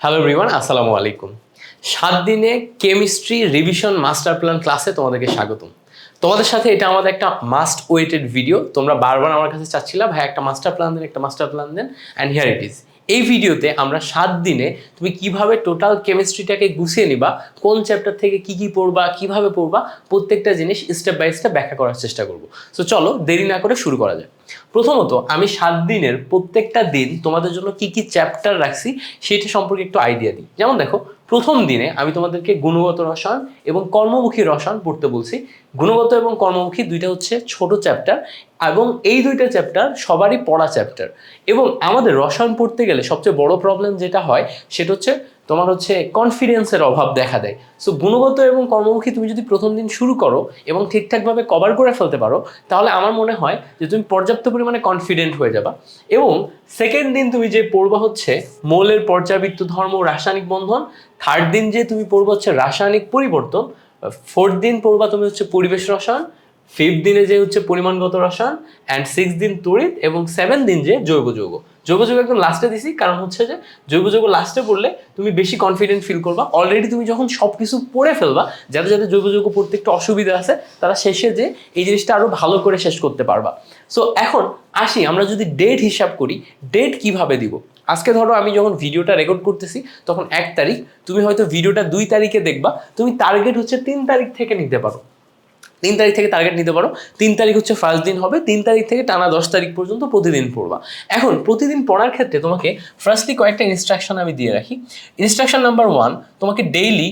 Hello everyone আসসালামু আলাইকুম সাত দিনে কেমিস্ট্রি রিভিশন মাস্টার প্ল্যান ক্লাসে তোমাদেরকে স্বাগতম। তোমাদের সাথে এটা আমাদের একটা মাস্ট ওয়েটেড ভিডিও তোমরা বারবার আমার কাছে চাচ্ছিলা, ভাই, একটা মাস্টার প্ল্যান দেন, একটা মাস্টার প্ল্যান দেন অ্যান্ড হিয়ার ইট ইজ এই ভিডিওতে আমরা সাত দিনে তুমি কীভাবে টোটাল কেমিস্ট্রিটাকে গুছিয়ে নিবা, কোন চ্যাপ্টার থেকে কি কি পড়বা, কীভাবে পড়বা, প্রত্যেকটা জিনিস স্টেপ বাই স্টেপ ব্যাখ্যা করার চেষ্টা করব। সো চলো দেরি না করে শুরু করা যায় প্রথমত আমি সাত দিনের প্রত্যেকটা দিন তোমাদের জন্য কি কি চ্যাপ্টার রাখছি, সেটা সম্পর্কে একটু আইডিয়া দিই। যেমন দেখো প্রথম দিনে আমি তোমাদেরকে গুণগত রসায়ন এবং কর্মমুখী রসায়ন পড়তে বলছি। গুণগত এবং কর্মমুখী দুইটা হচ্ছে ছোট চ্যাপ্টার এবং এই দুইটা চ্যাপ্টার সবারই পড়া চ্যাপ্টার এবং আমাদের রসায়ন পড়তে গেলে সবচেয়ে বড় প্রবলেম যেটা হয়, সেটা হচ্ছে তোমার হচ্ছে কনফিডেন্সের অভাব দেখা দেয়। সো গুণগত এবং কর্মমুখী তুমি যদি প্রথম দিন শুরু করো এবং ঠিকঠাকভাবে কভার করে ফেলতে পারো, তাহলে আমার মনে হয় যে তুমি পর্যাপ্ত পরিমাণে কনফিডেন্ট হয়ে যাবা। এবং সেকেন্ড দিন তুমি যে পড়বা হচ্ছে মৌলের পর্যাবৃত্ত ধর্ম রাসায়নিক বন্ধন থার্ড দিন যে তুমি পড়বা হচ্ছে রাসায়নিক পরিবর্তন ফোর্থ দিন পড়বা তুমি হচ্ছে পরিবেশ রসায়ন ফিফথ দিনে যে হচ্ছে পরিমাণগত রসায়ন অ্যান্ড সিক্স দিন তড়িৎ এবং সেভেন দিন যে জৈব যৌগ। জৈব যৌগ একদম লাস্টে দিছি। কারণ হচ্ছে যে জৈব যৌগ লাস্টে পড়লে তুমি বেশি কনফিডেন্ট ফিল করবা। অলরেডি তুমি যখন সব কিছু পড়ে ফেলবা, যাদের যাদের জৈব যৌগ পড়তে একটু অসুবিধা আছে, তারা শেষে যে এই জিনিসটা আরও ভালো করে শেষ করতে পারবা। সো এখন আসি, আমরা যদি ডেট হিসাব করি ডেট কীভাবে দিব? আজকে ধরো আমি যখন ভিডিওটা রেকর্ড করতেছি, তখন এক তারিখ, তুমি হয়তো ভিডিওটা দুই তারিখে দেখবা, তুমি টার্গেট হচ্ছে তিন তারিখ থেকে নিতে পারো। তিন তারিখ থেকে টার্গেট নিতে পারো। তিন তারিখ হচ্ছে ফার্স্ট দিন হবে, তিন তারিখ থেকে টানা দশ তারিখ পর্যন্ত প্রতিদিন পড়বা। এখন প্রতিদিন পড়ার ক্ষেত্রে তোমাকে ফার্স্টলি কয়েকটা ইনস্ট্রাকশন আমি দিয়ে রাখি। ইনস্ট্রাকশন নাম্বার ওয়ান তোমাকে ডেইলি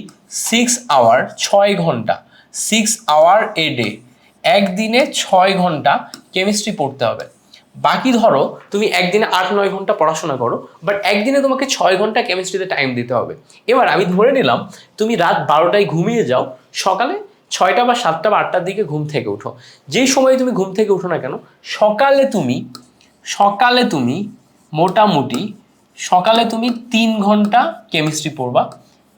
সিক্স আওয়ার ছয় ঘণ্টা সিক্স আওয়ার এ ডে একদিনে ছয় ঘণ্টা কেমিস্ট্রি পড়তে হবে। বাকি ধরো, তুমি একদিনে আট নয় ঘণ্টা পড়াশোনা করো বাট একদিনে তোমাকে ছয় ঘণ্টা কেমিস্ট্রিতে টাইম দিতে হবে। এবার আমি ধরে নিলাম, তুমি রাত বারোটায় ঘুমিয়ে যাও, সকালে ছয়টা বা সাতটা বা আটটার দিকে ঘুম থেকে উঠো। যেই সময় তুমি ঘুম থেকে উঠো না কেন, সকালে তুমি সকালে তুমি মোটামুটি, সকালে তুমি তিন ঘণ্টা কেমিস্ট্রি পড়বা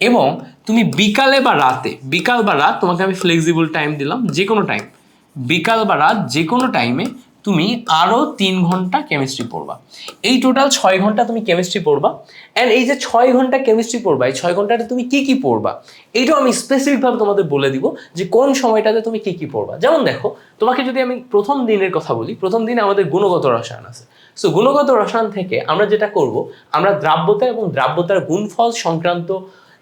এবং তুমি বিকালে বা রাতে, বিকাল বা রাত তোমাকে আমি ফ্লেক্সিবল টাইম দিলাম যে কোনো টাইম বিকাল বা রাত যে কোনো টাইমে তুমি আরও তিন ঘণ্টা কেমিস্ট্রি পড়বা। এই টোটাল ছয় ঘণ্টা তুমি কেমিস্ট্রি পড়বা। অ্যান্ড এই যে ছয় ঘণ্টা কেমিস্ট্রি পড়বা, এই ছয় ঘন্টাতে তুমি কি কি পড়বা? এইটাও আমি স্পেসিফিকভাবে তোমাদের বলে দিব যে কোন সময়টাতে তুমি কি কি পড়বা। যেমন দেখো, তোমাকে যদি আমি প্রথম দিনের কথা বলি, প্রথম দিনে আমাদের গুণগত রসায়ন আছে। সো গুণগত রসায়ন থেকে আমরা যেটা করব, আমরা দ্রাব্যতা এবং দ্রাব্যতার গুণফল সংক্রান্ত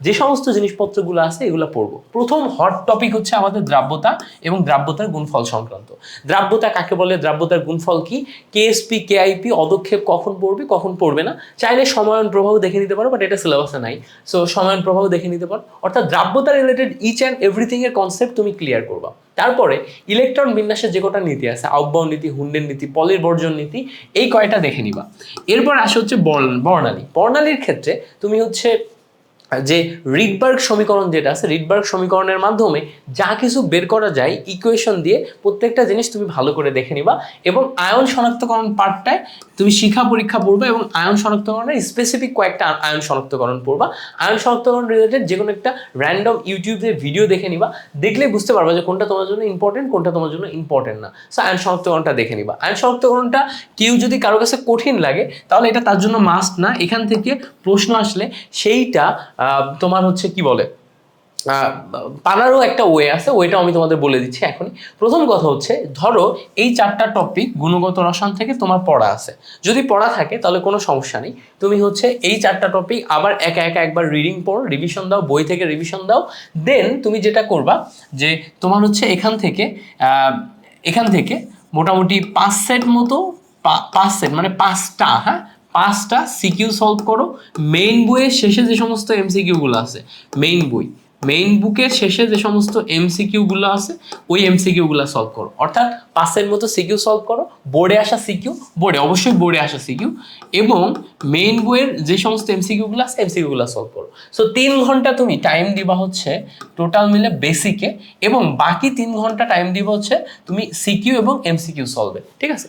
যে সমস্ত জিনিসপত্রগুলো আছে, এগুলো পড়ব। প্রথম হট টপিক হচ্ছে আমাদের দ্রাব্যতা এবং দ্রাব্যতার গুণফল সংক্রান্ত। দ্রাব্যতা কাকে বলে? দ্রাব্যতার গুণফল কি? কেএসপি কেআইপি অদক্ষেপ কখন পড়বে কখন পড়বে না? চাইলে সমায়ন প্রভাব দেখে নিতে পারো বাট এটা সিলেবাসে নাই। সো সময়ন প্রভাব দেখে নিতে পারো। অর্থাৎ দ্রাব্যতা রিলেটেড ইচ অ্যান্ড এভরিথিং এর কনসেপ্ট তুমি ক্লিয়ার করবা। তারপরে ইলেকট্রন বিন্যাসের যে কটা নীতি আছে আহ্বান নীতি, হুন্ডের নীতি, পলের বর্জন নীতি, এই কয়টা দেখে নিবা। এরপর আসে হচ্ছে বর্ণ- বর্ণালী। বর্ণালীর ক্ষেত্রে তুমি হচ্ছে যে রিডবার্গ সমীকরণ যেটা আছে, রিডবার্গ সমীকরণের মাধ্যমে যা কিছু বের করা যায় ইকুয়েশন দিয়ে প্রত্যেকটা জিনিস তুমি ভালো করে দেখে নিবা এবং আয়ন শনাক্তকরণ পার্টটায় তুমি শিখা পরীক্ষা পড়বে এবং আয়ন শনাক্তকরণের স্পেসিফিক কয়েকটা আয়ন শনাক্তকরণ পড়বা। আয়ন শনাক্তকরণ রিলেটেড যে কোনো একটা র্যান্ডম ইউটিউবে ভিডিও দেখে নিবা। দেখলে বুঝতে পারবা যে কোনটা তোমার জন্য ইম্পর্টেন্ট কোনটা তোমার জন্য ইম্পর্টেন্ট না। সো আয়ন শনাক্তকরণটা দেখে নিবা। আয়ন শনাক্তকরণটা কেউ যদি কারও কাছে কঠিন লাগে, তাহলে এটা তার জন্য মাস্ট না। এখান থেকে প্রশ্ন আসলে সেইটা তোমার হচ্ছে কি বলে? পারারও একটা ওয়ে আছে, ওইটা আমি তোমাদের বলে দিচ্ছি এখনই। প্রথম কথা হচ্ছে, ধরো এই চারটা টপিক গুণগত রসায়ন থেকে তোমার পড়া আছে। যদি পড়া থাকে, তাহলে কোনো সমস্যা নেই। তুমি হচ্ছে এই চারটা টপিক আবার একা একা একবার রিডিং পড়ো রিভিশন দাও, বই থেকে রিভিশন দাও। দেন তুমি যেটা করবা, যে তোমার হচ্ছে এখান থেকে এখান থেকে মোটামুটি পাঁচ সেট মতো পাঁচ সেট মানে পাঁচটা হ্যাঁ? পাঁচটা সিকিউ সলভ করো। মেইন বইয়ের শেষে যে সমস্ত এমসিকিউগুলো আছে মেইন বই। মেইন বুকের শেষে যে সমস্ত এমসিকিউগুলো আছে, ওই এমসিকিউগুলো সলভ করো। অর্থাৎ পাঁচের মতো সিকিউ সলভ করো বোর্ডে আসা সিকিউ বোর্ডে অবশ্যই বোর্ডে আসা সিকিউ এবং মেইন বইয়ের যে সমস্ত এমসিকিউগুলো আছে এমসিকিউগুলো সলভ করো। সো তিন ঘণ্টা তুমি টাইম দিবা হচ্ছে টোটাল মিলে বেসিকে এবং বাকি তিন ঘণ্টা টাইম দিবা হচ্ছে তুমি সিকিউ এবং এমসিকিউ সলভে ঠিক আছে?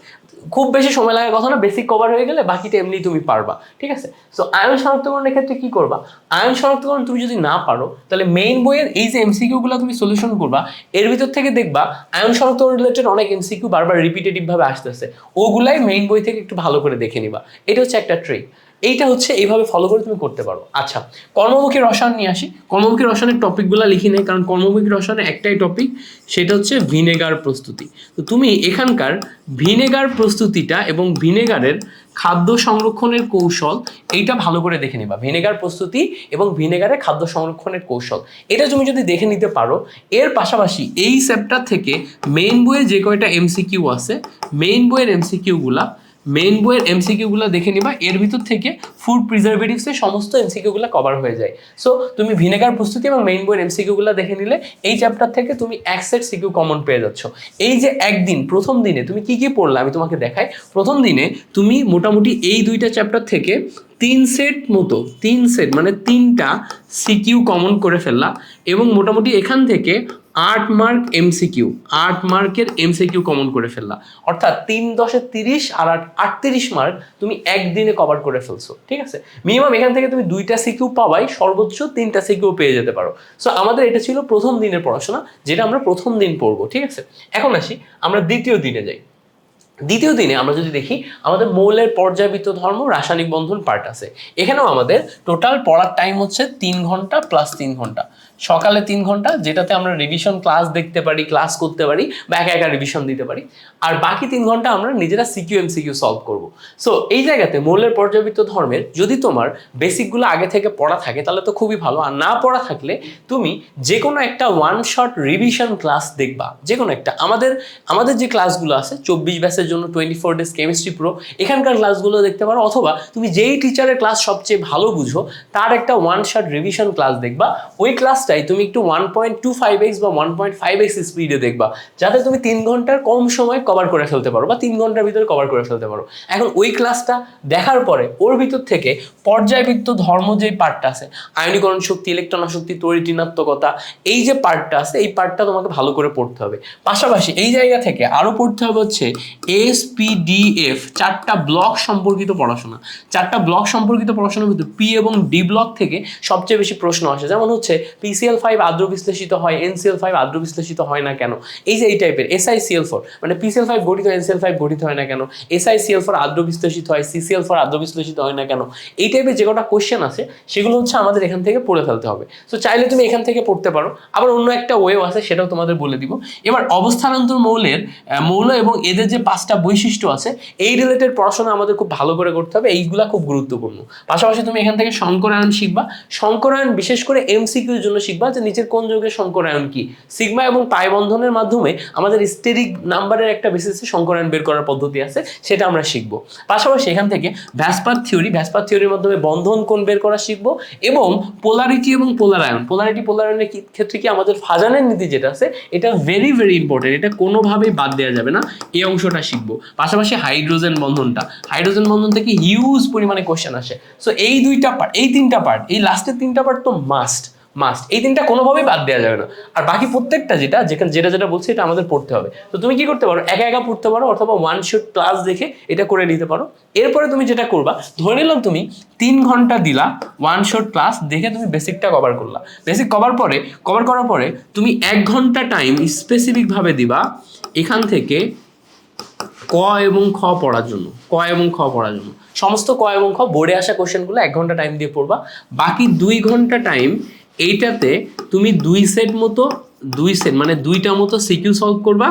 খুব বেশি সময় লাগার কথা না বেসিক কভার হয়ে গেলে বাকিটা এমনি তুমি পারবা, ঠিক আছে? সো আয়ন শনাক্তকরণের ক্ষেত্রে কি করবা? আয়ন শনাক্তকরণ তুমি যদি না পারো, তাহলে মেইন বইয়ের এই যে এমসিকিউগুলো তুমি সলিউশন করবা, এর ভিতর থেকে দেখবা আয়ন শনাক্তকরণ রিলেটেড অনেক এমসিকিউ বারবার রিপিটেটিভ ভাবে আসতেছে, ওগুলাই মেইন বই থেকে একটু ভালো করে দেখে নিবা। এটা হচ্ছে একটা ট্রিক এইটা হচ্ছে এইভাবে ফলো করে তুমি করতে পারো। আচ্ছা কর্মমুখী রসায়ন নিয়ে আসি। কর্মমুখী রসায়নের টপিকগুলো লিখি নেই, কারণ কর্মমুখী রসায়নের একটাই টপিক সেটা হচ্ছে ভিনেগার প্রস্তুতি। তো তুমি এখানকার ভিনেগার প্রস্তুতিটা এবং ভিনেগারের খাদ্য সংরক্ষণের কৌশল এইটা ভালো করে দেখে নিবা। ভিনেগার প্রস্তুতি এবং ভিনেগারের খাদ্য সংরক্ষণের কৌশল। এটা তুমি যদি দেখে নিতে পারো, এর পাশাপাশি এই চ্যাপ্টার থেকে মেইন বইয়ে যে কয়টা এমসিকিউ আছে মেইন বইয়ের এমসিকিউগুলা মেইন বইয়ের এমসিকিউগুলো দেখে নিবা, এর ভিতর থেকে ফুড প্রিজারভেটিভসের সমস্ত এমসিকিউগুলো কভার হয়ে যায়। সো তুমি ভিনেগার প্রস্তুতি এবং মেইন বইয়ের এমসিকিউগুলো দেখে নিলে, এই চ্যাপ্টার থেকে তুমি এক সেট সিকিউ কমন পেয়ে যাচ্ছ। এই যে একদিন, প্রথম দিনে তুমি কি কি পড়লে, আমি তোমাকে দেখাই। প্রথম দিনে তুমি মোটামুটি এই দুইটা চ্যাপ্টার থেকে তিন সেট মতো, তিন সেট মানে তিনটা সিকিউ কমন করে ফেললা এবং মোটামুটি এখান থেকে আট মার্ক এমসিকিউ আট মার্কের এমসিকিউ কমন করে ফেললা। অর্থাৎ তিন দশে তিরিশ আর আট, আটত্রিশ মার্ক তুমি একদিনে কভার করে ফেলছো, ঠিক আছে? মিনিমাম এখান থেকে তুমি দুইটা সিকিউ পাবাই সর্বোচ্চ তিনটা সিকিউ পেয়ে যেতে পারো। সো আমাদের এটা ছিল প্রথম দিনের পড়াশোনা, যেটা আমরা প্রথম দিন পড়ব, ঠিক আছে? এখন আসি, আমরা দ্বিতীয় দিনে যাই। দ্বিতীয় দিনে আমরা যদি দেখি, আমাদের মৌলের পর্যায়বৃত্ত ধর্ম রাসায়নিক বন্ধন পার্ট আছে। এখানেও আমাদের টোটাল পড়ার টাইম হচ্ছে তিন ঘণ্টা প্লাস তিন ঘণ্টা। সকালে তিন ঘণ্টা, যেটাতে আমরা রিভিশন ক্লাস দেখতে পারি ক্লাস করতে পারি, বা একা একা রিভিশন দিতে পারি। আর বাকি তিন ঘণ্টা আমরা নিজেরা C Q M C Q solve করব। সো এই জায়গাতে মৌলের পর্যাবৃত্ত ধর্মের, যদি তোমার বেসিকগুলো আগে থেকে পড়া থাকে, তাহলে তো খুবই ভালো। আর না পড়া থাকলে তুমি যে কোনো একটা ওয়ান শট রিভিশন ক্লাস দেখবা। যে কোনো একটা। আমাদের আমাদের যে ক্লাসগুলো আছে, চব্বিশ ব্যাসের জন্য twenty four days chemistry pro এখানকার ক্লাসগুলো দেখতে পারো। অথবা তুমি যেই টিচারের ক্লাস সবচেয়ে ভালো বুঝো, তার একটা ওয়ান শট রিভিশন ক্লাস দেখবা। ওই ক্লাসটাই তুমি একটু one point two five x বা ওয়ান পয়েন্ট ফাইভ এক্স স্পিডে দেখবা, যাতে তুমি তিন ঘণ্টার কম সময় কভার করে ফেলতে পারো বা তিন ঘণ্টার ভিতরে কভার করে ফেলতে পারো। এখন ওই ক্লাসটা দেখার পরে ওর ভিতর থেকে পর্যায়বৃত্ত ধর্ম যেই পার্টটা আছে, আয়নীকরণ শক্তি ইলেকট্রন শক্তি তড়িৎ ঋণাত্মকতা, এই যে পার্টটা আছে, এই পার্টটা তোমাকে ভালো করে পড়তে হবে। পাশাপাশি এই জায়গা থেকে আরও পড়তে হবে হচ্ছে এস পি ডি এফ চারটা ব্লক সম্পর্কিত পড়াশোনা। চারটা ব্লক সম্পর্কিত পড়াশোনার ভিতরে পি এবং ডি ব্লক থেকে সবচেয়ে বেশি প্রশ্ন আসে, যেমন হচ্ছে পিসিএল ফাইভ আদ্র বিশ্লেষিত হয় এনসিএল ফাইভ আদ্র বিশ্লেষিত হয় না কেন? এই যে এই টাইপের S I C L four মানে পিসিএল ফাইভ গঠিত এনসিএল ফাইভ গঠিত হয় না কেন? এসআইসিএল ফোর আদ্র বিশ্লেষিত হয় সিসিএল ফোর আদ্র বিশ্লেষিত হয় না কেন? এই টাইপের যে কটা কোশ্চেন আছে, সেগুলো হচ্ছে আমাদের এখান থেকে পড়ে ফেলতে হবে। সো চাইলে তুমি এখান থেকে পড়তে পারো। আবার অন্য একটা ওয়েও আছে, সেটাও তোমাদের বলে দিব। এবার অবস্থানান্তর মৌলের মৌল এবং এদের যে পাঁচটা বৈশিষ্ট্য আছে, এই রিলেটেড পড়াশোনা আমাদের খুব ভালো করে করতে হবে। এইগুলা খুব গুরুত্বপূর্ণ। পাশাপাশি তুমি এখান থেকে শঙ্করায়ন শিখবা। শঙ্করায়ন বিশেষ করে এমসিকিউর জন্য শিখবা যে নিচের কোন যৌগের শঙ্করায়ন কি? সিগমা এবং পাই বন্ধনের মাধ্যমে আমাদের স্টেরিক নাম্বারের একটা বেসিসে শঙ্করায়ন বের করার পদ্ধতি আছে, সেটা আমরা শিখব। পাশাপাশি এখান থেকে ভ্যাসপার থিওরি ভ্যাসপার থিওরির মাধ্যমে বন্ধন কোণ বের করা শিখব এবং পোলারিটি এবং পোলারায়ন পোলারিটি পোলারায়নের ক্ষেত্রে কি আমাদের ফাজানের নীতি যেটা আছে, এটা ভেরি ভেরি ইম্পর্টেন্ট এটা কোনোভাবেই বাদ দেওয়া যাবে না, এই অংশটা শিখব। পাশাপাশি হাইড্রোজেন বন্ধনটা। হাইড্রোজেন বন্ধন থেকে হিউজ পরিমাণে কোশ্চেন আসে। সো এই দুইটা পার্ট এই তিনটা পার্ট এই লাস্টের তিনটা পার্ট তো মাস্ট মাস্ট এই তিনটা কোনোভাবেই বাদ দেওয়া যাবে না। আর বাকি প্রত্যেকটা যেটা, যেখানে যেটা যেটা বলছি, এটা আমাদের পড়তে হবে। তো তুমি কি করতে পারো? একা একা পড়তে পারো অথবা ওয়ান শট ক্লাস দেখে এটা করে নিতে পারো। এরপরে তুমি যেটা করবা, ধরে নিলাম তুমি তিন ঘণ্টা দিলা ওয়ান শট ক্লাস দেখে তুমি বেসিকটা কভার করলা। বেসিক কভার পরে কভার করার পরে তুমি এক ঘণ্টা টাইম স্পেসিফিকভাবে দিবা এখান থেকে ক এবং খ পড়ার জন্য। ক এবং খ পড়ার জন্য। সমস্ত ক এবং খ বোর্ডে আসা কোশ্চেনগুলো এক ঘণ্টা টাইম দিয়ে পড়বা। বাকি দুই ঘণ্টা টাইম এইটাতে তুমি দুই সেট মতো, দুই সেট মানে দুইটা মতো সিকিউ সলভ করবা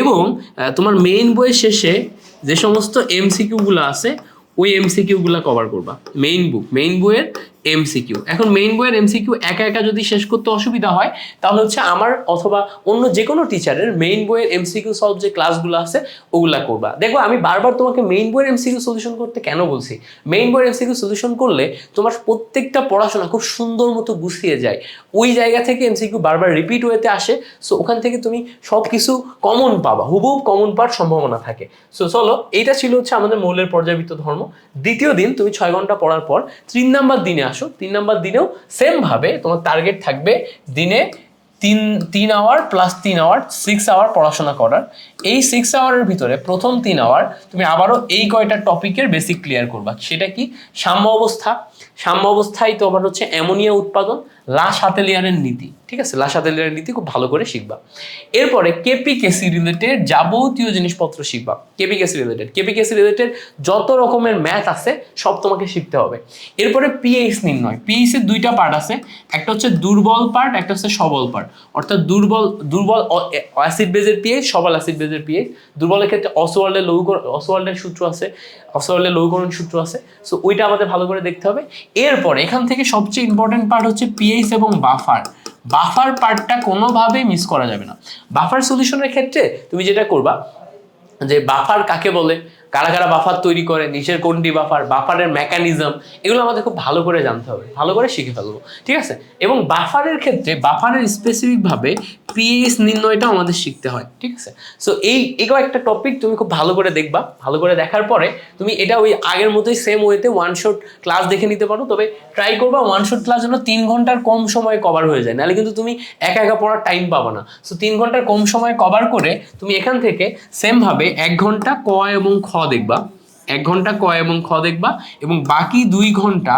এবং তোমার মেইন বইয়ের শেষে যে সমস্ত এমসিকিউগুলো আছে, ওই এমসিকিউগুলো কভার করবা। মেইন বুক মেইন বইয়ের এমসিকিউ এখন মেইন বইয়ের এমসিকিউ একা একা যদি শেষ করতে অসুবিধা হয়, তাহলে হচ্ছে আমার অথবা অন্য যে কোনো টিচারের মেইন বইয়ের এমসিকিউ সলভ যে ক্লাসগুলো আছে, ওগুলা করবা। দেখো, আমি বারবার তোমাকে মেইন বইয়ের এমসিকিউ সলিউশন করতে কেন বলছি? মেইন বইয়ের এমসিকিউ সলিউশন করলে তোমার প্রত্যেকটা পড়াশোনা খুব সুন্দর মতো গুছিয়ে যায়। ওই জায়গা থেকে এমসিকিউ বারবার রিপিট ওয়েতে আসে সো ওখান থেকে তুমি সব কিছু কমন পাবা হুবহুব কমন পাওয়ার সম্ভাবনা থাকে। সো চলো, এইটা ছিল হচ্ছে আমাদের মৌলের পর্যাবৃত্ত ধর্ম। দ্বিতীয় দিন তুমি ছয় ঘণ্টা পড়ার পর, তিন নাম্বার দিনে আসো তিন নাম্বার দিনেও সেম ভাবে তোমার টার্গেট থাকবে দিনে তিন তিন আওয়ার প্লাস তিন আওয়ার সিক্স আওয়ার পড়াশোনা করার। এই সিক্স আওয়ারের ভিতরে প্রথম তিন আওয়ার তুমি আবারও এই কয়টা টপিকের বেসিক ক্লিয়ার করবা। সেটা কি? সাম্য অবস্থা সাম্য অবস্থায় তোমার হচ্ছে অ্যামোনিয়া উৎপাদন, লাশ হাতেলিয়ারের নীতি। ঠিক আছে? লাশ হাতেলিয়ারের নীতি খুব ভালো করে শিখবা। এরপরে কেপিকেসি রিলেটেড যাবতীয় জিনিসপত্র শিখবা। কেপিকেসি রিলেটেড কেপিকেসি রিলেটেড যত রকমের ম্যাথ আছে, সব তোমাকে শিখতে হবে। এরপরে পিএইচ নির্ণয়। পিএইচ এর দুইটা পার্ট আছে। একটা হচ্ছে দুর্বল পার্ট একটা হচ্ছে সবল পার্ট অর্থাৎ দুর্বল দুর্বল অ্যাসিড বেজের পিএইচ সবল অ্যাসিড বেজের পিএইচ দুর্বলের ক্ষেত্রে অসওয়ার্ল্ডের লৌহ অসওয়ার্ল্ডের সূত্র আছে। অসওয়ার্ল্ডের লৌহকরণ সূত্র আছে। সো ওইটা আমাদের ভালো করে দেখতে হবে। এরপরে এখান থেকে সবচেয়ে ইম্পর্টেন্ট পার্ট হচ্ছে পিএইচ এবং বাফার বাফার পার্টটা কোনোভাবেই মিস করা যাবে না। বাফার সলিউশনের ক্ষেত্রে তুমি যেটা করবা, যে বাফার কাকে বলে? কারা কারা বাফার তৈরি করে? নিচের কোনটি বাফার বাফারের মেকানিজম এগুলো আমাদের খুব ভালো করে জানতে হবে। ভালো করে শিখে ফেলব। ঠিক আছে? এবং বাফারের ক্ষেত্রে বাফারের স্পেসিফিকভাবে পিএইচ নির্ণয়টা আমাদের শিখতে হয়, ঠিক আছে? সো এই এগুলো একটা টপিক তুমি খুব ভালো করে দেখবা। ভালো করে দেখার পরে তুমি এটা ওই আগের মতোই সেম ওয়েতে ওয়ান শট ক্লাস দেখে নিতে পারো। তবে ট্রাই করবা ওয়ান শট ক্লাস যেন তিন ঘণ্টার কম সময়ে কভার হয়ে যায়। নাহলে কিন্তু তুমি একা একা পড়ার টাইম পাবো না। সো তিন ঘণ্টার কম সময়ে কভার করে তুমি এখান থেকে সেমভাবে এক ঘণ্টা ক এবং খ দেখবা। এক ঘণ্টা ক এবং খ দেখবা এবং বাকি দুই ঘণ্টা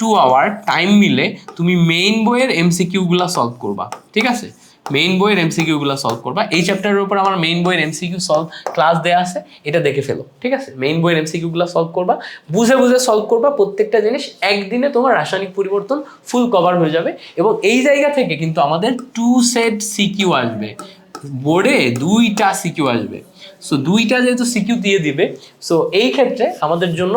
টু আওয়ার টাইম মিলে তুমি মেইন বইয়ের এমসিকিউগুলো সলভ করবা। ঠিক আছে? মেইন বইয়ের এমসিকিউগুলো সলভ করবা। এই চ্যাপ্টারের উপর আমার মেইন বইয়ের এমসিকিউ সলভ ক্লাস দেওয়া আছে, এটা দেখে ফেলো, ঠিক আছে? মেইন বইয়ের এমসিকিউগুলো সলভ করবা, বুঝে বুঝে সলভ করবা প্রত্যেকটা জিনিস, একদিনে তোমার রাসায়নিক পরিবর্তন ফুল কভার হয়ে যাবে এবং এই জায়গা থেকে কিন্তু আমাদের টু সেট সিকিউ আসবে। বোর্ডে দুইটা সিকিউ আসবে। সো দুইটা যেহেতু সিকিউ দিয়ে দিবে সো এই ক্ষেত্রে আমাদের জন্য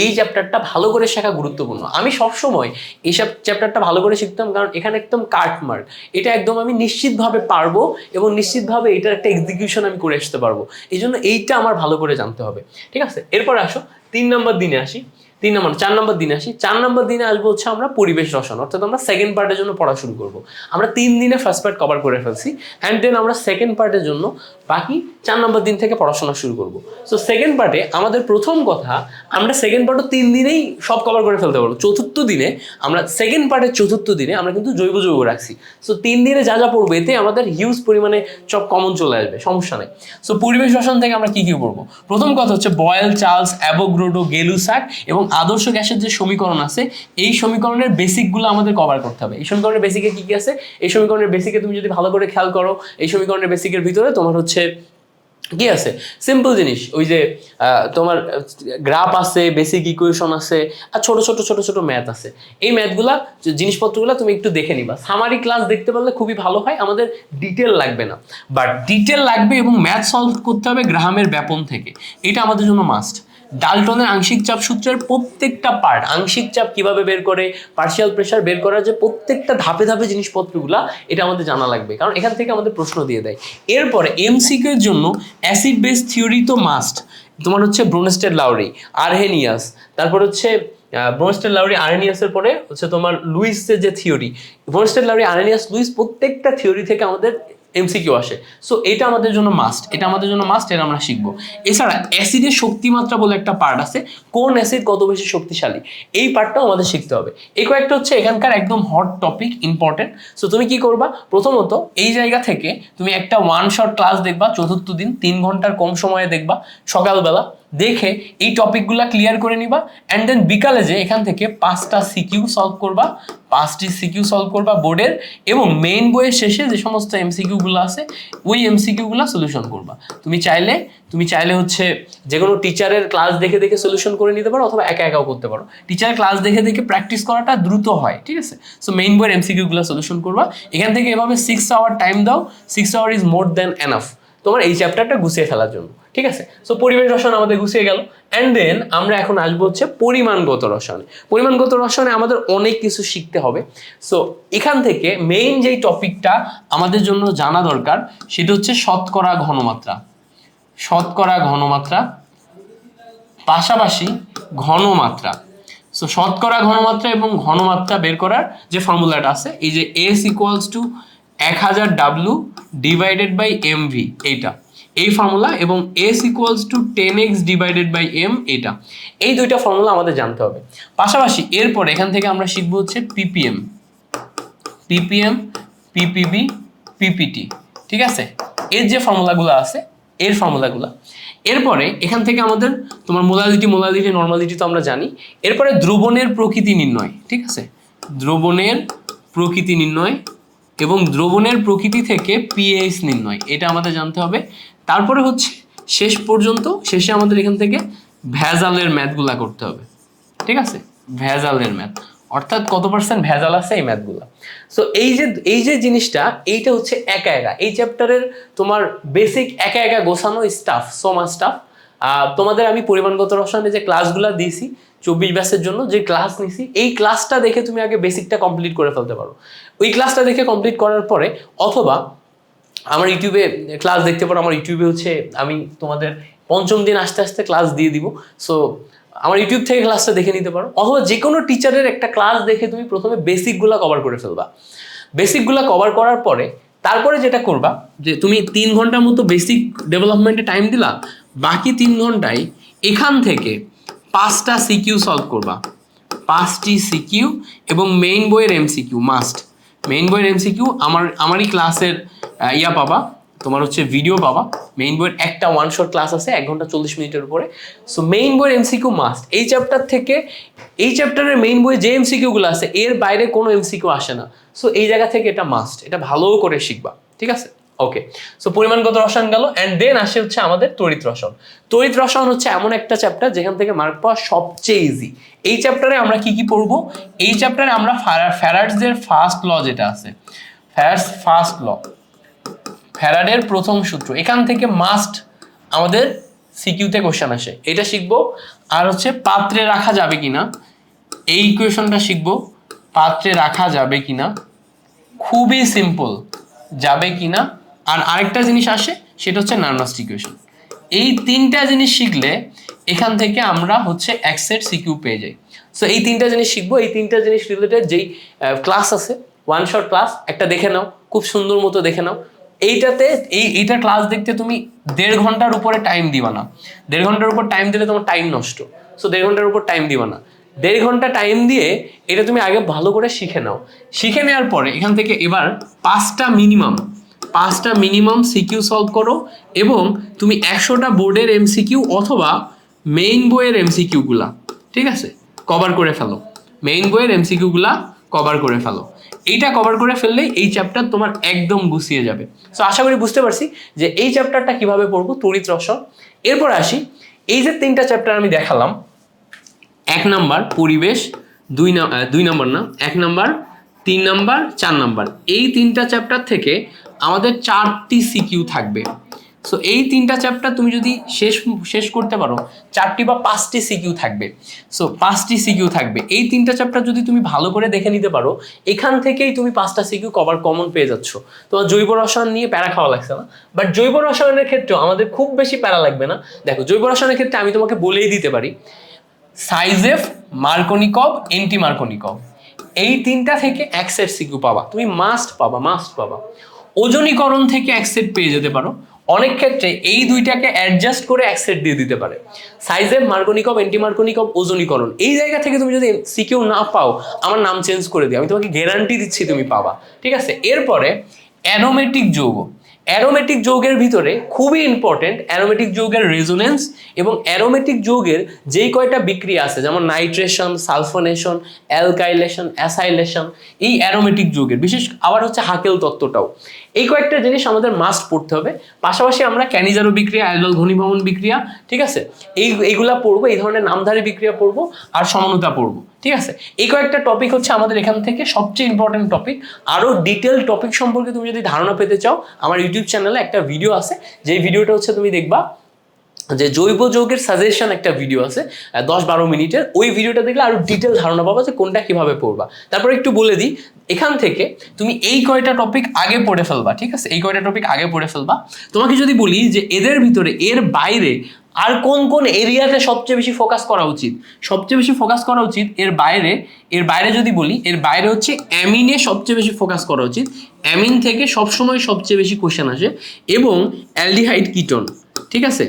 এই চ্যাপ্টারটা ভালো করে শেখা গুরুত্বপূর্ণ। আমি সবসময় এইসব চ্যাপ্টারটা ভালো করে শিখতাম কারণ এখানে একদম কাটমার্ক এটা একদম আমি নিশ্চিতভাবে পারব এবং নিশ্চিতভাবে এটার একটা এক্সিকিউশন আমি করে আসতে পারব। এই জন্য এইটা আমার ভালো করে জানতে হবে। ঠিক আছে? এরপর আসো, তিন নম্বর দিনে আসি। তিন নম্বর, চার নম্বর দিনে আসি। চার নম্বর দিনে আসব হচ্ছে আমরা পরিবেশ রসায়ন, অর্থাৎ আমরা সেকেন্ড পার্টের জন্য পড়া শুরু করব। আমরা তিন দিনে ফার্স্ট পার্ট কভার করে ফেলছি। অ্যান্ড দেন আমরা সেকেন্ড পার্টের জন্য বাকি চার নম্বর দিন থেকে পড়াশোনা শুরু করব। সো সেকেন্ড পার্টে আমাদের প্রথম কথা, আমরা সেকেন্ড পার্টও তিন দিনেই সব কভার করে ফেলতে পারব। চতুর্থ দিনে আমরা সেকেন্ড পার্টের চতুর্থ দিনে আমরা কিন্তু জৈব যৌগ রাখছি। সো তিন দিনে যা যা পড়ব, এতে আমাদের হিউজ পরিমাণে সব কমন চলে আসবে, সমস্যা নেই। সো পরিবেশ রসায়ন থেকে আমরা কি কি পড়ব? প্রথম কথা হচ্ছে বয়েল চার্লস অ্যাবোগ্রোডো গেলুসাক এবং আদর্শ গ্যাসের যে সমীকরণ আছে, এই সমীকরণের বেসিকগুলো আমাদের কভার করতে হবে। এই সমীকরণের বেসিকে কি কি আছে? এই সমীকরণের বেসিকে তুমি যদি ভালো করে খেয়াল করো, এই সমীকরণের বেসিকের ভিতরে তোমার হচ্ছে কি আছে? সিম্পল জিনিস, ওই যে তোমার গ্রাফ আছে বেসিক ইকুয়েশন আছে, আর ছোট ছোট ছোট ছোট ম্যাথ আছে। এই ম্যাথগুলা জিনিসপত্রগুলো তুমি একটু দেখে নিবা। সামারি ক্লাস দেখতে পারলে খুবই ভালো হয়, আমাদের ডিটেল লাগবে না। বাট ডিটেল লাগবে এবং ম্যাথ সলভ করতে হবে গ্রাহামের ব্যাপন থেকে। এটা আমাদের জন্য মাস্ট ডালটনের আংশিক চাপ সূত্রের প্রত্যেকটা পার্ট আংশিক চাপ কীভাবে বের করে পার্শিয়াল প্রেশার বের করার যে প্রত্যেকটা ধাপে ধাপে জিনিসপত্রগুলো, এটা আমাদের জানা লাগবে। কারণ এখান থেকে আমাদের প্রশ্ন দিয়ে দেয়। এরপরে এমসিকিউ এর জন্য অ্যাসিড বেস থিওরি তো মাস্ট তোমার হচ্ছে ব্রোনেস্টেড লাউরি আরহেনিয়াস তারপর হচ্ছে ব্রোনস্টেড লাউরি আরেনিয়াসের পরে হচ্ছে তোমার লুইসের যে theory Bronsted Lowry Arrhenius Lewis প্রত্যেকটা থিওরি থেকে আমাদের এমসিকিউ আসে। সো এটা আমাদের জন্য মাস্ট এটা আমাদের জন্য মাস্ট এটা আমরা শিখব। এছাড়া অ্যাসিডের শক্তিমাত্রা বলে একটা পার্ট আছে। কোন অ্যাসিড কত বেশি শক্তিশালী? এই পার্টটাও আমাদের শিখতে হবে। এই কয়েকটা হচ্ছে এখানকার একদম হট টপিক ইম্পর্টেন্ট সো তুমি কি করবা? প্রথমত, এই জায়গা থেকে তুমি একটা ওয়ান শট ক্লাস দেখবা, চতুর্থ দিন, তিন ঘণ্টার কম সময়ে দেখবা, সকালবেলা। দেখে এই টপিকগুলো ক্লিয়ার করে নিবা অ্যান্ড দেন বিকালে যে এখান থেকে পাঁচটা সিকিউ সলভ করবা, পাঁচটি সিকিউ সলভ করবা বোর্ডের এবং মেইন বইয়ের শেষে যে সমস্ত এমসিকিউগুলো আছে, ওই এমসিকিউগুলো সলিউশন করবা। তুমি চাইলে তুমি চাইলে হচ্ছে যে কোনো টিচারের ক্লাস দেখে দেখে সলিউশন করে নিতে পারো, অথবা একা একাও করতে পারো। টিচারের ক্লাস দেখে দেখে প্র্যাকটিস করাটা দ্রুত হয়, ঠিক আছে? সো মেইন বইয়ের এমসিকিউগুলো সলিউশন করবা। এখান থেকে এভাবে সিক্স আওয়ার টাইম দাও six hour is more than enough তোমার এই চ্যাপ্টারটা গুছিয়ে ফেলার জন্য। ঠিক আছে? সো পরিবেশ রসায়ন আমাদের গুছিয়ে গেল। অ্যান্ড দেন আমরা এখন আসব হচ্ছে পরিমাণগত রসায়নে। পরিমাণগত রসায়নে আমাদের অনেক কিছু শিখতে হবে। সো এখান থেকে মেইন যেই টপিকটা আমাদের জন্য জানা দরকার, সেটা হচ্ছে শতকরা ঘনমাত্রা। শতকরা ঘনমাত্রা, পাশাপাশি ঘনমাত্রা। সো শতকরা ঘনমাত্রা এবং ঘনমাত্রা বের করার যে ফর্মুলাটা আছে, এই যে এস ইকুয়ালস টু এক হাজার W divided by M V এইটা। এই ফর্মুলা এবং S equals to ten x divided by M এটা। এই দুইটা ফর্মুলা আমাদের জানতে হবে। পাশাপাশি এরপর এখান থেকে আমরা শিখব হচ্ছে পিপিএম পিপিএম পিপিবি পিপিটি ঠিক আছে? এর যে ফর্মুলাগুলো আছে, এর ফর্মুলাগুলো এরপরে এখান থেকে আমাদের তোমার মোলালিটি মোলালিটি নর্মালিটি তো আমরা জানি। এরপরে দ্রবণের প্রকৃতি নির্ণয়, ঠিক আছে? দ্রবণের প্রকৃতি নির্ণয় এবং দ্রবণের প্রকৃতি থেকে পিএইচ নির্ণয়, এটা আমাদের জানতে হবে। তারপরে হচ্ছে শেষ পর্যন্ত শেষে আমাদের এখান থেকে ভেজালের ম্যাথগুলা করতে হবে। ঠিক আছে? ভেজালের ম্যাথ। অর্থাৎ কত পার্সেন্ট ভেজাল আছে এই ম্যাথগুলো? সো এই যে এই যে জিনিসটা, এইটা হচ্ছে একা একা। এই চ্যাপ্টারের তোমার বেসিক একা একা গোছানো স্টাফ সোমা স্টাফ তোমাদের আমি পরিমাণগত রসায়নে যে ক্লাসগুলো দিয়েছি, চব্বিশ ব্যাসের জন্য যে ক্লাস নিছি, এই ক্লাসটা দেখে তুমি আগে বেসিকটা কমপ্লিট করে ফেলতে পারো। ওই ক্লাসটা দেখে কমপ্লিট করার পরে, অথবা আমার ইউটিউবে ক্লাস দেখতে পারো, আমার ইউটিউবে হচ্ছে আমি তোমাদের পঞ্চম দিন আস্তে আস্তে ক্লাস দিয়ে দিব। সো আমার ইউটিউব থেকে ক্লাসটা দেখে নিতে পারো। অথবা যে কোনো টিচারের একটা ক্লাস দেখে তুমি প্রথমে বেসিকগুলো কভার করে ফেলবা। বেসিকগুলো কভার করার পরে, তারপরে যেটা করবা, যে তুমি তিন ঘণ্টার মতো বেসিক ডেভেলপমেন্টে টাইম দিলা, বাকি তিন ঘন্টায় এখান থেকে পাঁচটা সিকিউ সলভ করবা। পাঁচটি সিকিউ এবং মেইন বইয়ের M C Q must main বইয়ের এমসিকিউ আমার, আমারই ক্লাসের ইয়া পাবা তোমার হচ্ছে ভিডিও পাবা মেইন বইয়ের একটা ওয়ান শট ক্লাস আছে, এক ঘণ্টা চল্লিশ মিনিটের উপরে। সো মেইন বইয়ের এমসিকিউ মাস্ট এই চ্যাপ্টার থেকে, এই চ্যাপ্টারের মেইন বইয়ে যে এমসিকিউগুলো আছে, এর বাইরে কোনো এমসিকিউ আসে না। সো এই জায়গা থেকে এটা মাস্ট এটা ভালো করে শিখবা, ঠিক আছে? ওকে সো পরিমাণগত রসায়ন গেল অ্যান্ড দেন আসে হচ্ছে আমাদের তড়িৎ রসায়ন। তড়িৎ রসায়ন হচ্ছে এমন একটা চ্যাপ্টার যেখান থেকে মার্ক পাওয়া সবচেয়ে ইজি এই চ্যাপ্টারে আমরা কি কি পড়ব? এই চ্যাপ্টারে আমরা ফ্যারাডসের ফার্স্ট ল যেটা আছে ফ্যারাডস ফার্স্ট ল ফ্যারাডের প্রথম সূত্র। এখান থেকে মাস্ট আমাদের সিকিউতে কোশ্চেন আসে। এটা শিখব। আর হচ্ছে পাত্রে রাখা যাবে কিনা? এই ইকুয়েশনটা শিখব। পাত্রে রাখা যাবে কিনা? খুবই সিম্পল যাবে কিনা? আর আরেকটা জিনিস আসে, সেটা হচ্ছে নার্নাস্ট ইকুয়েশন এই তিনটা জিনিস শিখলে এখান থেকে আমরা হচ্ছে অ্যাক্সেট সিকিউ পেয়ে যাই। সো এই তিনটা জিনিস শিখব। এই তিনটা জিনিস রিলেটেড যেই ক্লাস আছে ওয়ান শট ক্লাস একটা দেখে নাও। খুব সুন্দর মতো দেখে নাও। এইটাতে, এই, এইটা ক্লাস দেখতে তুমি দেড় ঘণ্টার উপরে টাইম দিবা না। দেড় ঘণ্টার উপর টাইম দিলে তোমার টাইম নষ্ট। সো দেড় ঘণ্টার উপর টাইম দিবা না। দেড় ঘণ্টা টাইম দিয়ে এটা তুমি আগে ভালো করে শিখে নাও। শিখে নেওয়ার পরে এখান থেকে এবার পাঁচটা মিনিমাম পাঁচটা মিনিমাম সিকিউ সলভ করো এবং তুমি একশোটা বোর্ডের এমসিকিউ অথবা মেইন বইয়ের এমসিকিউগুলা ঠিক আছে? কভার করে ফেলো। মেইন বইয়ের এমসিকিউগুলা কভার করে ফেলো। এইটা কভার করে ফেললেই এই চ্যাপ্টার তোমার একদম গুছিয়ে যাবে। সো আশা করি বুঝতে পারছি যে এই চ্যাপ্টারটা কীভাবে পড়ব, তড়িৎ রসন এরপর আসি, এই যে তিনটা চ্যাপ্টার আমি দেখালাম, এক নাম্বার পরিবেশ, দুই দুই নাম্বার না, এক নাম্বার, তিন নাম্বার, চার নাম্বার। এই তিনটা চ্যাপ্টার থেকে আমাদের চারটি সিকিউ থাকবে। সো এই তিনটা চ্যাপ্টার তুমি যদি শেষ শেষ করতে পারো, চারটি বা পাঁচটি সিকিউ থাকবে। সো পাঁচটি সিকিউ থাকবে। এই তিনটা চ্যাপ্টার যদি তুমি ভালো করে দেখে নিতে পারো, এখান থেকেই তুমি পাঁচটা সিকিউ কভার কমন পেয়ে যাচ্ছ। তোমার জৈব রসায়ন নিয়ে প্যারা খাওয়া লাগছে না। বাট জৈব রসায়নের ক্ষেত্রেও আমাদের খুব বেশি প্যারা লাগবে না। দেখো, জৈব রসায়নের ক্ষেত্রে আমি তোমাকে বলেই দিতে পারি, সাইজেফ মার্কনিকভ এন্টি মার্কনিকভ এই তিনটা থেকে এক সেট সিকিউ পাবা। তুমি মাস্ট পাবা মাস্ট পাবা। ওজনীকরণ থেকে এক সেট পেয়ে যেতে পারো। অনেক ক্ষেত্রে এই দুইটাকে অ্যাডজাস্ট করে এক সেট দিয়ে দিতে পারে। সাইজের মার্কনিকভ এন্টি মার্কনিকভ ওজনীকরণ এই জায়গা থেকে তুমি যদি সিকিউ না পাও, আমার নাম চেঞ্জ করে দিও। আমি তোমাকে গ্যারান্টি দিচ্ছি তুমি পাবা। ঠিক আছে? এরপরে অ্যারোমেটিক যৌগ। অ্যারোমেটিক যৌগের ভিতরে খুবই ইম্পর্টেন্ট অ্যারোমেটিক যৌগের রেজোনেন্স এবং অ্যারোমেটিক যৌগের যেই কয়টা বিক্রিয়া আছে, যেমন নাইট্রেশন সালফোনেশন অ্যালকাইলেশন অ্যাসাইলেশন এই অ্যারোমেটিক যৌগের। বিশেষ আবার হচ্ছে হাকেল তত্ত্বটাও। এই কয়েকটা জিনিস আমাদের মাস্ট পড়তে হবে। পাশাপাশি আমরা ক্যানিজারো বিক্রিয়া অ্যালডল ঘনীভবন বিক্রিয়া, ঠিক আছে? এই, এইগুলা পড়ব, এই ধরনের নামধারী বিক্রিয়া পড়ব আর সমানতা পড়ব, ঠিক আছে? এই কয়েকটা টপিক হচ্ছে আমাদের এখান থেকে সবচেয়ে ইম্পর্টেন্ট টপিক আরও ডিটেল টপিক সম্পর্কে তুমি যদি ধারণা পেতে চাও, আমার ইউটিউব চ্যানেলে একটা ভিডিও আছে, যেই ভিডিওটা হচ্ছে তুমি দেখবা যে জৈব যৌগের সাজেশন একটা ভিডিও আছে দশ বারো মিনিটের। ওই ভিডিওটা দেখলে আরও ডিটেল ধারণা পাবা যে কোনটা কীভাবে পড়বা। তারপর একটু বলে দিই, এখান থেকে তুমি এই কয়টা টপিক আগে পড়ে ফেলবা, ঠিক আছে? এই কয়টা টপিক আগে পড়ে ফেলবা। তোমাকে যদি বলি যে এদের ভিতরে, এর বাইরে আর কোন কোন এরিয়াতে সবচেয়ে বেশি ফোকাস করা উচিত? সবচেয়ে বেশি ফোকাস করা উচিত এর বাইরে এর বাইরে যদি বলি, এর বাইরে হচ্ছে অ্যামিনে সবচেয়ে বেশি ফোকাস করা উচিত। অ্যামিন থেকে সবসময় সবচেয়ে বেশি কোশ্চেন আসে এবং অ্যালডিহাইড কিটোন ঠিক আছে?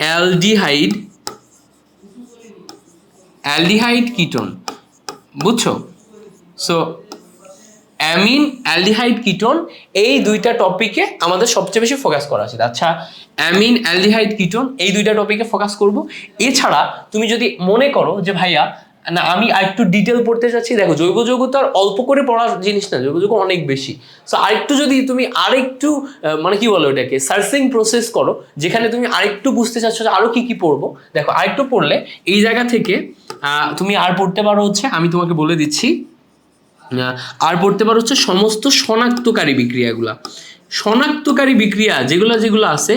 Aldehyde aldehyde ketone. বুঝছ? সো অ্যামিন, অ্যালডিহাইড, কিটোন, এই দুইটা টপিকে আমাদের সবচেয়ে বেশি ফোকাস করা উচিত আচ্ছা অ্যামিন, অ্যালডিহাইড, কিটোন, এই দুইটা টপিকে ফোকাস করব। এছাড়া তুমি যদি মনে করো যে ভাইয়া না, আমি আরেকটু ডিটেল পড়তে চাচ্ছি। দেখো, জৈব যৌগ তো আর অল্প করে পড়ার জিনিস না, জৈব যৌগ অনেক বেশি। সো আরেকটু যদি তুমি আরেকটু মানে কি বলো এটাকে সার্চিং প্রসেস করো, যেখানে তুমি আরেকটু বুঝতে চাচ্ছ যে আরও কি কি পড়ব। দেখো, আরেকটু পড়লে এই জায়গা থেকে তুমি আর পড়তে পারো হচ্ছে, আমি তোমাকে বলে দিচ্ছি আর পড়তে পারো হচ্ছে সমস্ত শনাক্তকারী বিক্রিয়াগুলা। শনাক্তকারী বিক্রিয়া, যেগুলো যেগুলো আছে,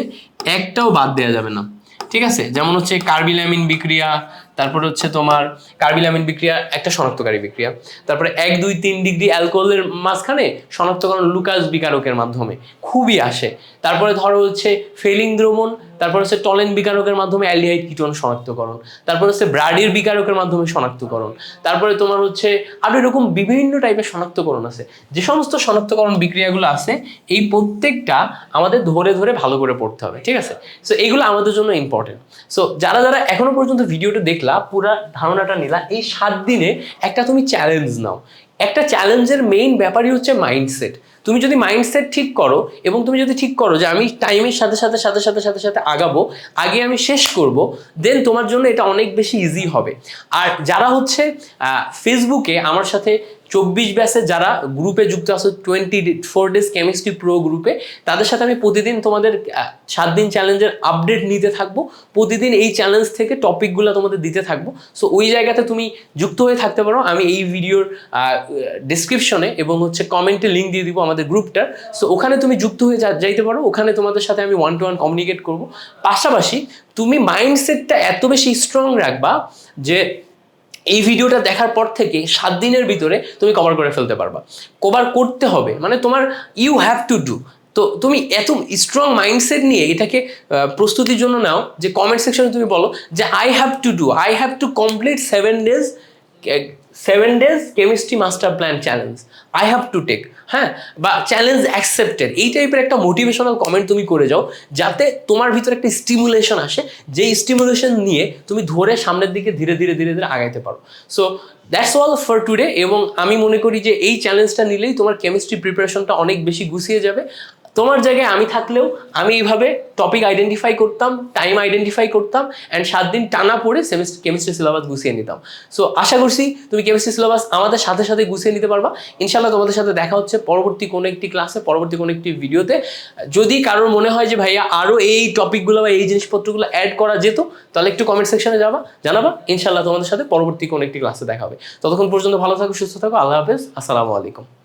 একটাও বাদ দেওয়া যাবে না। ঠিক আছে? যেমন হচ্ছে কার্বিলামিন বিক্রিয়া তারপরে হচ্ছে তোমার কার্বিলামিন বিক্রিয়া, একটা শনাক্তকারী বিক্রিয়া। তারপরে এক, দুই, তিন ডিগ্রি অ্যালকোহলের মাঝখানে শনাক্তকরণ লুকাস বিকারকের মাধ্যমে। খুবই আসে। তারপরে ধরো হচ্ছে ফেলিং দ্রবণ তারপর হচ্ছে টলেন বিকারকের মাধ্যমে অ্যালডিহাইড কিটোন শনাক্তকরণ। তারপর হচ্ছে ব্রাডির বিকারকের মাধ্যমে শনাক্তকরণ। তারপরে তোমার হচ্ছে আরও এরকম বিভিন্ন টাইপের শনাক্তকরণ আছে। যে সমস্ত শনাক্তকরণ বিক্রিয়াগুলো আছে, এই প্রত্যেকটা আমাদের ধরে ধরে ভালো করে পড়তে হবে, ঠিক আছে? সো এইগুলো আমাদের জন্য ইম্পর্টেন্ট সো যারা যারা এখনও পর্যন্ত ভিডিওটা দেখলা, পুরা ধারণাটা নিলা, এই সাত দিনে একটা তুমি চ্যালেঞ্জ নাও। একটা চ্যালেঞ্জের মেইন ব্যাপারই হচ্ছে মাইন্ডসেট তুমি যদি মাইন্ডসেট ঠিক করো এবং তুমি যদি ঠিক করো যে আমি টাইমের সাথে সাথে সাথে সাথে সাথে সাথে আগাবো, আগে আমি শেষ করব দেন তোমার জন্য এটা অনেক বেশি ইজি হবে। আর যারা হচ্ছে ফেসবুকে আমার সাথে চব্বিশ ব্যাসে যারা গ্রুপে যুক্ত আছে twenty four days chemistry pro গ্রুপে তাদের সাথে আমি প্রতিদিন তোমাদের সাত দিন চ্যালেঞ্জের আপডেট নিতে থাকব। প্রতিদিন এই চ্যালেঞ্জ থেকে টপিকগুলো তোমাদের দিতে থাকব। সো ওই জায়গাতে তুমি যুক্ত হয়ে থাকতে পারো। আমি এই ভিডিওর ডিসক্রিপশনে এবং হচ্ছে কমেন্টে লিঙ্ক দিয়ে দিব আমাদের গ্রুপটার সো ওখানে তুমি যুক্ত হয়ে যাইতে পারো। ওখানে তোমাদের সাথে আমি ওয়ান টু ওয়ান কমিউনিকেট করব। পাশাপাশি তুমি মাইন্ডসেটটা এত বেশি স্ট্রং রাখবা যে এই ভিডিওটা দেখার পর থেকে সাত দিনের ভিতরে তুমি কভার করে ফেলতে পারবা। কভার করতে হবে মানে তোমার ইউ হ্যাভ টু ডু তো তুমি এত স্ট্রং মাইন্ডসেট নিয়ে এটাকে প্রস্তুতির জন্য নাও যে কমেন্ট সেকশনে তুমি বলো যে I have to do I have to complete seven days seven days chemistry master plan challenge. I have to take হ্যাঁ? বা চ্যালেঞ্জ অ্যাকসেপ্টেড এই টাইপের একটা মোটিভেশনাল কমেন্ট তুমি করে যাও, যাতে তোমার ভিতরে একটা স্টিমুলেশন আসে, যেই স্টিমুলেশন নিয়ে তুমি ধরে সামনের দিকে ধীরে ধীরে ধীরে ধীরে আগাইতে পারো। So that's all for today এবং আমি মনে করি যে এই চ্যালেঞ্জটা নিলেই তোমার কেমিস্ট্রি প্রিপারেশনটা অনেক বেশি গুছিয়ে যাবে। তোমার জায়গায় আমি থাকলেও আমি এইভাবে টপিক আইডেন্টিফাই করতাম টাইম আইডেন্টিফাই করতাম অ্যান্ড সাত দিন টানা পড়ে সেমিস্টার কেমিস্ট্রি সিলেবাস গুছিয়ে নিতাম। সো আশা করছি তুমি কেমিস্ট্রি সিলেবাস আমাদের সাথে সাথে গুছিয়ে নিতে পারবা। ইনশাল্লাহ তোমাদের সাথে দেখা হচ্ছে পরবর্তী কোনো একটি ক্লাসে পরবর্তী কোনো একটি ভিডিওতে যদি কারোর মনে হয় যে ভাইয়া আরও এই টপিকগুলো বা এই জিনিসপত্রগুলো অ্যাড করা যেত, তাহলে একটু কমেন্ট সেকশনে যাবা, জানাবা। ইনশাল্লাহ তোমাদের সাথে পরবর্তী কোনো একটি ক্লাসে দেখা হবে। ততক্ষণ পর্যন্ত ভালো থাকো, সুস্থ থাকো। আল্লাহ হাফেজ। আসসালামু আলাইকুম।